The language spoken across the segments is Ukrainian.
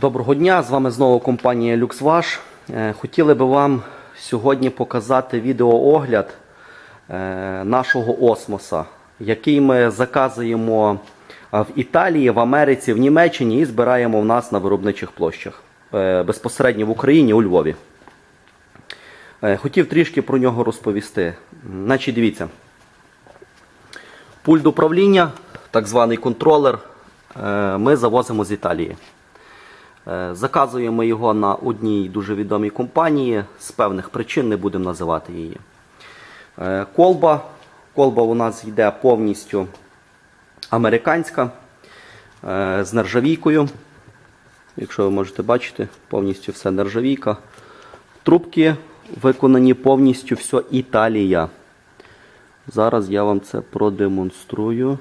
Доброго дня, з вами знову компанія LuxWash. Е, Хотіли би вам сьогодні показати відеоогляд е, нашого осмоса, який ми заказуємо е, в Італії, в Америці, в Німеччині і збираємо в нас на виробничих площах безпосередньо в Україні у Львові. Хотів трішки про нього розповісти. Значить, дивіться. Пульт управління, так званий контролер, ми завозимо з Італії. Е, Заказуємо його на одній дуже відомій компанії, з певних причин не будемо називати її. Е, Колба. Колба у нас йде повністю американська е, з нержавійкою. Якщо ви можете бачити, повністю все нержавійка. Трубки виконані повністю все Італія. Зараз я вам це продемонструю.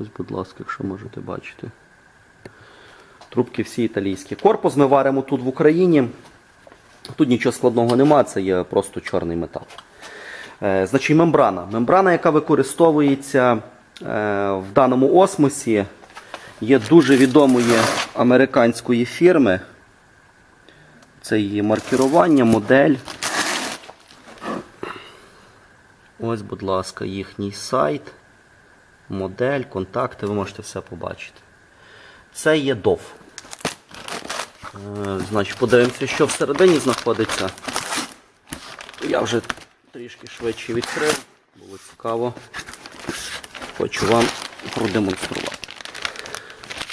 Ось, будь ласка, якщо можете бачити. Трубки всі італійські. Корпус ми варимо тут в Україні. Тут нічого складного немає, це є просто чорний метал. Е, значить, мембрана. Мембрана, яка використовується е, в даному осмосі, є дуже відомої американської фірми. Це її маркірування, модель. Ось, будь ласка, їхній сайт, модель, контакти, ви можете все побачити. Це є DOF. Е, Значить, подивимося, що всередині знаходиться. Я вже трішки швидше відкрив, було цікаво. Хочу вам продемонструвати.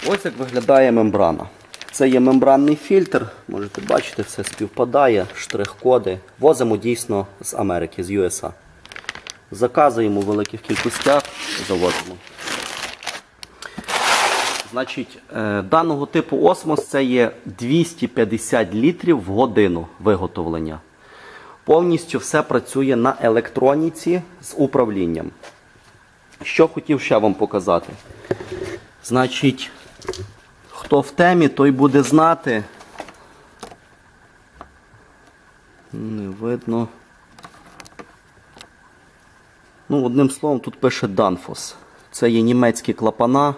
Ось як виглядає мембрана. Це є мембранний фільтр, можете бачити, все співпадає, штрих-коди. Возимо дійсно з Америки, з USA. Заказуємо в великих кількостях, завозимо. Значить, е, даного типу осмос це є 250 літрів в годину виготовлення. Повністю все працює на електроніці з управлінням. Що хотів ще вам показати? Значить, хто в темі, той буде знати. Не видно. Ну, одним словом, тут пише Danfoss. Це є німецькі клапана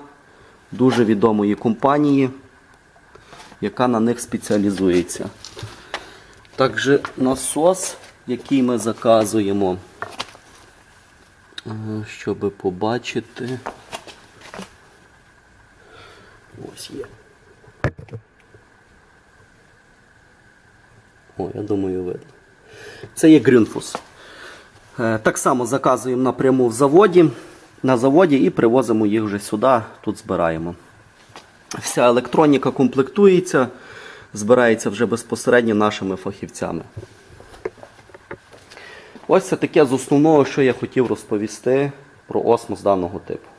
дуже відомої компанії, яка на них спеціалізується. Також насос, який ми заказуємо, е, щоб побачити. Ось є. О, я думаю, видно. Це є Грюнфус. Е, Так само заказуємо напряму в заводі, на заводі і привозимо їх вже сюди, тут збираємо. Вся електроніка комплектується, збирається вже безпосередньо нашими фахівцями. Ось це таке з основного, що я хотів розповісти про осмос даного типу.